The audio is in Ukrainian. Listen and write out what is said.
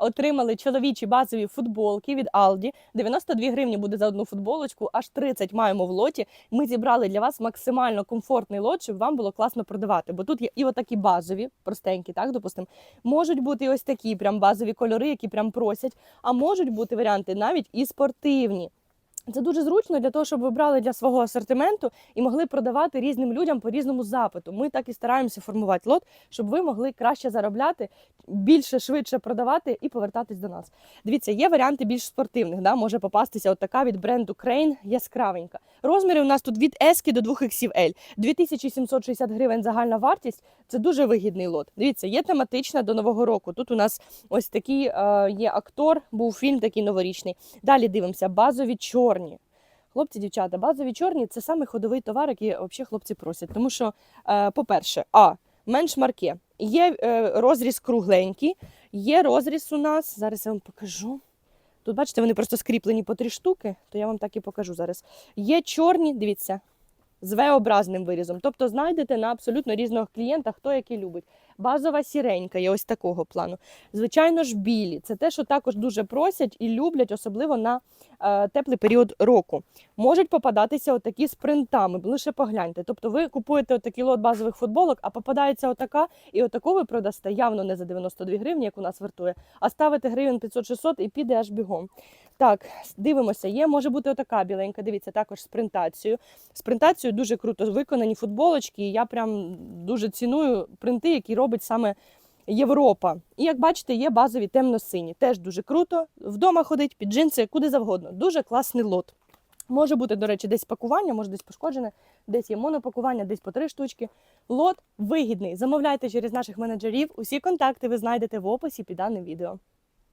отримали чоловічі базові футболки від Aldi. 92 гривні буде за одну футболочку, аж 30 маємо в лоті. Ми зібрали для вас максимально комфортний лот, щоб вам було класно продавати. Бо тут є і отакі базові, простенькі, так допустимо. Можуть бути ось такі прям базові кольори, які прям просять. А можуть бути варіанти навіть і спортивні. Це дуже зручно для того, щоб ви брали для свого асортименту і могли продавати різним людям по різному запиту. Ми так і стараємося формувати лот, щоб ви могли краще заробляти, більше швидше продавати і повертатись до нас. Дивіться, є варіанти більш спортивних. Да? Може попастися от така від бренду Crane яскравенька. Розміри у нас тут від S до 2XL. 2760 гривень загальна вартість. Це дуже вигідний лот. Дивіться, є тематична до нового року. Тут у нас ось такий е, є актор, був фільм такий новорічний. Далі дивимося, базові чорні. Хлопці, дівчата, базові чорні це саме ходовий товар, який взагалі хлопці просять. Тому що, е, по-перше, а менш марке. Є е, розріз кругленький, є розріз у нас. Зараз я вам покажу. Тут, бачите, вони просто скріплені по три штуки, то я вам так і покажу зараз. Є чорні, дивіться, з V-образним вирізом. Тобто знайдете на абсолютно різного клієнта, хто який любить. Базова сіренька є ось такого плану. Звичайно ж, білі. Це те, що також дуже просять і люблять, особливо на е, теплий період року. Можуть попадатися отакі з принтами, лише погляньте. Тобто ви купуєте отакий лот базових футболок, а попадається отака, і отаку ви продасте явно не за 92 гривні, як у нас вартує, а ставите гривень 500-600 і піде аж бігом. Так, дивимося, є, може бути отака біленька, дивіться, також з принтацією. З принтацією дуже круто виконані футболочки, і я прям дуже ціную принти, які робить саме Європа. І як бачите, є базові темно-сині. Теж дуже круто. Вдома ходить під джинси, куди завгодно. Дуже класний лот. Може бути, до речі, десь пакування, може десь пошкоджене, десь є монопакування, десь по три штучки. Лот вигідний. Замовляйте через наших менеджерів. Усі контакти ви знайдете в описі під даним відео.